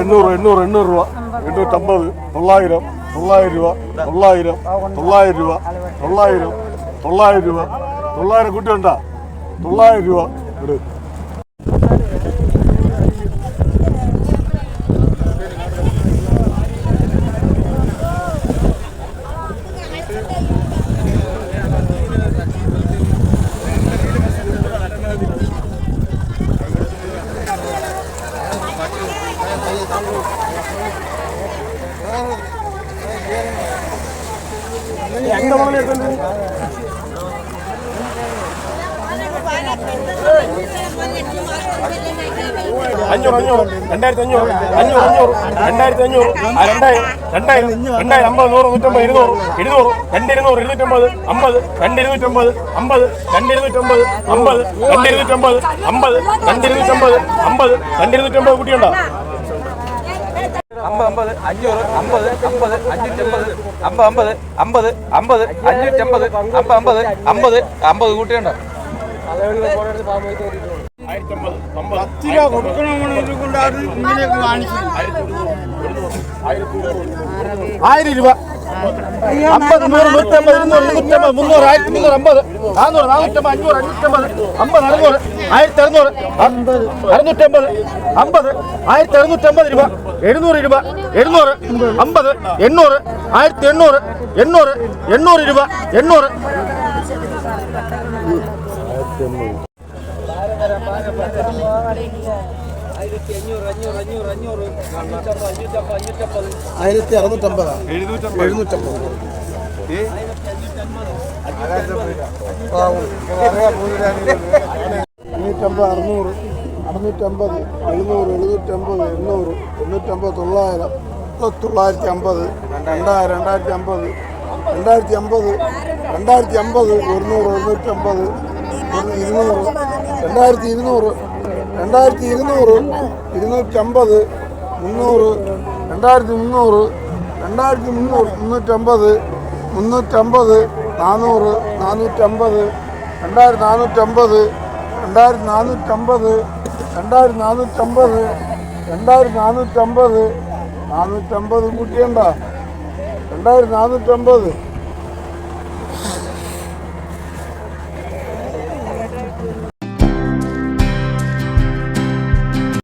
എണ്ണൂറ് എണ്ണൂറ് എണ്ണൂറ് രൂപ. എണ്ണൂറ്റമ്പത് തൊള്ളായിരം തൊള്ളായിരം രൂപ തൊള്ളായിരം തൊള്ളായിരം രൂപ തൊള്ളായിരം തൊള്ളായിരം രൂപ. തൊള്ളായിരം കുട്ടിയുണ്ടാ തൊള്ളായിരം രൂപ ఎంత మొదలు ఎక్కడ അഞ്ഞൂറ് അഞ്ഞൂറ് രണ്ടായിരത്തി അഞ്ഞൂറ് അഞ്ഞൂറ് അഞ്ഞൂറ് രണ്ടായിരത്തി അഞ്ഞൂറ് രണ്ടായിരം രണ്ടായിരം രണ്ടായിരം അമ്പത് നൂറ് നൂറ്റമ്പത് ഇരുന്നൂറ് ഇരുന്നൂറ് രണ്ടിരുന്നൂറ് ഇരുന്നൂറ്റമ്പത് അമ്പത് രണ്ടിരുന്നൂറ്റമ്പത് അമ്പത് രണ്ടിരുന്നൂറ്റമ്പത് അമ്പത് രണ്ടിരുന്നൂറ്റമ്പത് അമ്പത് രണ്ടിരുന്നൂറ്റമ്പത് അമ്പത് രണ്ടിരുന്നൂറ്റമ്പത് കുട്ടിയുണ്ടോ? അമ്പത് അമ്പത് അഞ്ഞൂറ് അമ്പത് അമ്പത് അഞ്ഞൂറ്റമ്പത് അമ്പത് അമ്പത് അമ്പത് അമ്പത് അഞ്ഞൂറ്റമ്പത് അമ്പത് അമ്പത് അമ്പത് അമ്പത് കൂട്ടിയുണ്ടോ. ആയിരത്തമ്പത് അമ്പത്. ആയിരം രൂപ. അമ്പത് നൂറ് നൂറ്റമ്പത് ഇരുന്നൂറ് ഇരുന്നൂറ്റമ്പത് മുന്നൂറ് ആയിരത്തി മുന്നൂറ് അമ്പത് നാനൂറ് നാനൂറ്റമ്പത് അഞ്ഞൂറ് അഞ്ഞൂറ്റമ്പത് അമ്പത് അറുന്നൂറ് ആയിരത്തി അറുന്നൂറ് അറുന്നൂറ്റമ്പത് അമ്പത് ആയിരത്തി അറുന്നൂറ്റമ്പത് രൂപ എഴുന്നൂറ് രൂപ എഴുന്നൂറ് അമ്പത് എണ്ണൂറ് ആയിരത്തി എണ്ണൂറ് എണ്ണൂറ് എണ്ണൂറ് രൂപ എണ്ണൂറ്. ആയിരത്തി അറുന്നൂറ്റമ്പത്? എഴുന്നൂറ്റമ്പത്. അഞ്ഞൂറ്റമ്പത് അറുന്നൂറ് അറുന്നൂറ്റമ്പത് എഴുന്നൂറ് എഴുന്നൂറ്റമ്പത് എണ്ണൂറ് എണ്ണൂറ്റമ്പത് തൊള്ളായിരം തൊള്ളായിരത്തി അമ്പത് രണ്ടായിരം രണ്ടായിരത്തി അമ്പത് രണ്ടായിരത്തി അമ്പത് രണ്ടായിരത്തി അമ്പത് ഒരുന്നൂറ് ഒരുന്നൂറ്റമ്പത് ഒരു ഇരുന്നൂറ് രണ്ടായിരത്തി ഇരുന്നൂറ് രണ്ടായിരത്തി ഇരുന്നൂറ് ഇരുന്നൂറ്റമ്പത് മുന്നൂറ് രണ്ടായിരത്തി മുന്നൂറ് രണ്ടായിരത്തി മുന്നൂറ് മുന്നൂറ്റമ്പത് മുന്നൂറ്റമ്പത് നാനൂറ് നാനൂറ്റമ്പത് രണ്ടായിരത്തി നാനൂറ്റമ്പത് രണ്ടായിരത്തി നാനൂറ്റമ്പത് രണ്ടായിരത്തി നാനൂറ്റമ്പത് രണ്ടായിരത്തി നാനൂറ്റമ്പത് നാനൂറ്റമ്പത് കൂട്ടിയണ്ട. രണ്ടായിരത്തി നാനൂറ്റമ്പത്